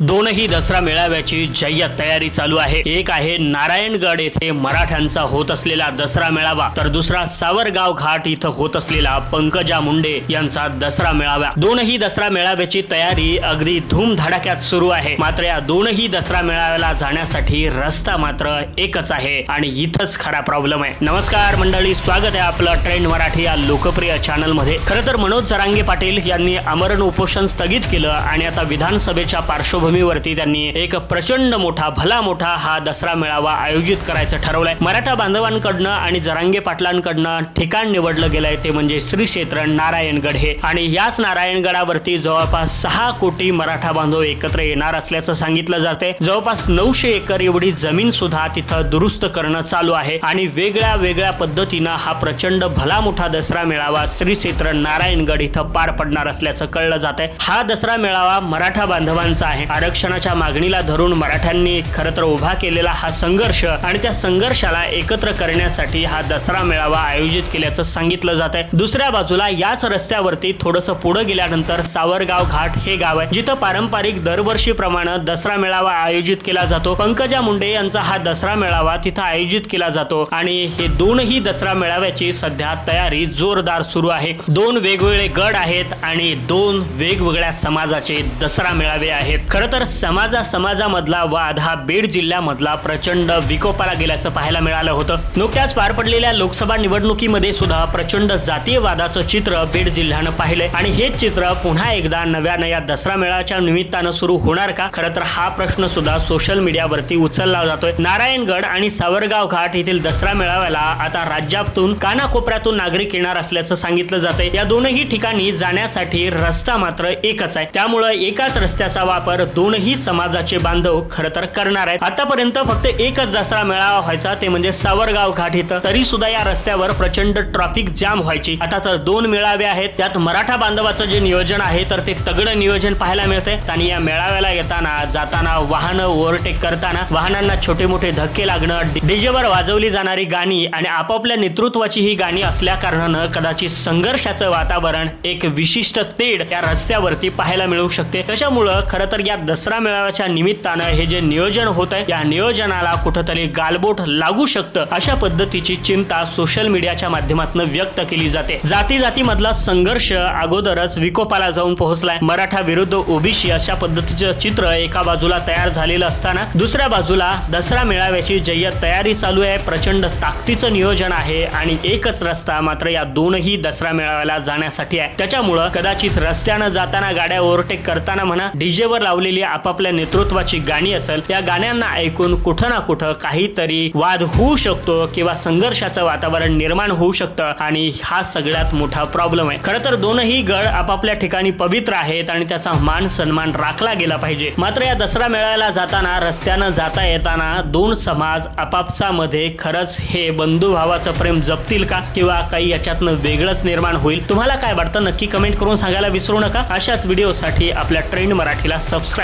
दोनही दसरा मेळाव्याची जय्यत तयारी चालू आहे. एक आहे नारायणगड येथे मराठ्यांचा होत असलेला दसरा मेळावा तर दुसरा सावरगाव घाट इथं होत असलेला पंकजा मुंडे यांचा दसरा मेळावा. दोनही दसरा मेळाव्याची तयारी अगदी धूमधडाक्यात सुरू आहे. मात्र या दोनही दसरा मेळाव्याला जाण्यासाठी रस्ता मात्र एकच आहे आणि इथंच खरा प्रॉब्लेम आहे. नमस्कार मंडळी स्वागत आहे आपलं ट्रेंड मराठी या लोकप्रिय चॅनलमध्ये खरं तर मनोज जरांगे पाटील यांनी आमरण उपोषण स्थगित केलं आणि आता विधानसभेच्या पार्श्वभूमीवरती त्यांनी एक प्रचंड मोठा भला मोठा हा दसरा मेळावा आयोजित करायचं ठरवलंय. मराठा बांधवांकडनं आणि जरांगे पाटलांकडनं ठिकाण निवडलं गेलंय ते म्हणजे श्री क्षेत्र नारायणगड हे. आणि याच नारायणगडावरती जवळपास सहा कोटी मराठा बांधव एकत्र येणार असल्याचं सांगितलं जाते जवळपास नऊशे एकर एवढी जमीन सुद्धा तिथं दुरुस्त करणं चालू आहे. आणि वेगळ्या वेगळ्या पद्धतीनं हा प्रचंड भला मोठा दसरा मेळावा श्री क्षेत्र नारायणगड इथं पार पडणार असल्याचं कळलं जात आहे हा दसरा मेळावा मराठा बांधवांचा आहे. आरक्षणाच्या मागणीला धरून मराठ्यांनी खरं तर उभा केलेला हा संघर्ष आणि त्या संघर्षाला एकत्र करण्यासाठी हा दसरा मेळावा आयोजित केल्याचं सांगितलं जात आहे दुसऱ्या बाजूला याच रस्त्यावरती थोडंसं पुढे गेल्यानंतर सावरगाव घाट हे गाव आहे जिथं पारंपरिक दरवर्षीप्रमाणे दसरा मेळावा आयोजित केला जातो. पंकजा मुंडे यांचा हा दसरा मेळावा तिथं आयोजित केला जातो आणि हे दोनही दसरा मेळाव्याची सध्या तयारी जोरदार सुरू आहे. दोन वेगवेगळे गड आहेत आणि दोन वेगवेगळ्या समाजाचे दसरा मेळावे आहेत. खरं तर समाजा समाजामधला वाद हा बीड जिल्ह्यामधला प्रचंड विकोपाला गेल्याचं पाहायला मिळालं होतं. नुकत्याच पार पडलेल्या लोकसभा निवडणुकीमध्ये सुद्धा प्रचंड जातीय वादाचं चित्र बीड जिल्ह्यानं पाहिलंय. आणि हेच चित्र पुन्हा एकदा नव्यानं या दसरा मेळाच्या निमित्तानं सुरू होणार का? खरं तर हा प्रश्न सुद्धा सोशल मीडियावरती उचलला जातोय. नारायणगड आणि सावरगाव घाट येथील दसरा मेळाव्याला आता राज्यातून कानाकोपऱ्यातून नागरिक येणार असल्याचं सांगितलं जातंय. या दोनही ठिकाणी जाण्यासाठी रस्ता मात्र एकच आहे. त्यामुळं एकाच रस्त्याचा वापर दोनही समाजाचे बांधव खरं तर करणार आहेत. आतापर्यंत फक्त एकच दसरा मेळावा व्हायचा ते म्हणजे सावरगाव घाट इथं. तरी सुद्धा या रस्त्यावर प्रचंड ट्रॅफिक जाम व्हायची. आता तर दोन मेळावे आहेत. त्यात मराठा बांधवाचं जे नियोजन आहे तर ते तगडं नियोजन पाहायला मिळतंय. आणि या मेळाव्याला येताना जाताना वाहनं ओव्हरटेक करताना वाहनांना छोटे मोठे धक्के लागणं डीजेवर वाजवली जाणारी गाणी आणि आपापल्या नेतृत्वाची ही गाणी असल्या कारणानं कदाचित संघर्षाचं वातावरण एक विशिष्ट तेढ त्या रस्त्यावरती पाहायला मिळू शकते. त्याच्यामुळं खरं तर या दसरा मेळाव्याच्या निमित्तानं हे जे नियोजन होत आहे या नियोजनाला कुठंतरी गालबोट लागू शकतं अशा पद्धतीची चिंता सोशल मीडियाच्या माध्यमातून व्यक्त केली जाते. जाती जाती मधला संघर्ष अगोदरच विकोपाला जाऊन पोहोचलाय. मराठा विरुद्ध ओबीसी अशा पद्धतीचं चित्र एका बाजूला तयार झालेलं असताना दुसऱ्या बाजूला दसरा मेळाव्याची जय्यत तयारी चालू आहे. प्रचंड ताकदीचं नियोजन आहे आणि एकच रस्ता मात्र या दोनही दसरा मेळाव्याला जाण्यासाठी आहे. त्याच्यामुळं कदाचित रस्त्यानं जाताना गाड्या ओव्हरटेक करताना म्हणा डीजेवर लावलेली आपापल्या नेतृत्वाची गाणी असेल या गाण्यांना ऐकून कुठं ना कुठं काहीतरी वाद होऊ शकतो किंवा संघर्षाचं वातावरण निर्माण होऊ शकतं आणि हा सगळ्यात मोठा प्रॉब्लेम आहे. खरं तर दोनही गड आपापल्या ठिकाणी पवित्र आहेत आणि त्याचा मान सन्मान राखला गेला पाहिजे. मात्र या दसरा मेळाव्याला जाताना रस्त्यानं जाता येताना दोन समाज आपापसामध्ये खरंच हे बंधुभावाचं प्रेम जपतील का किंवा काही याच्यातनं वेगळंच निर्माण होईल? तुम्हाला काय वाटतं? नक्की कमेंट करून सांगायला विसरू नका. अशाच व्हिडिओसाठी आपल्या ट्रेंड मराठीला सबस्क्राईब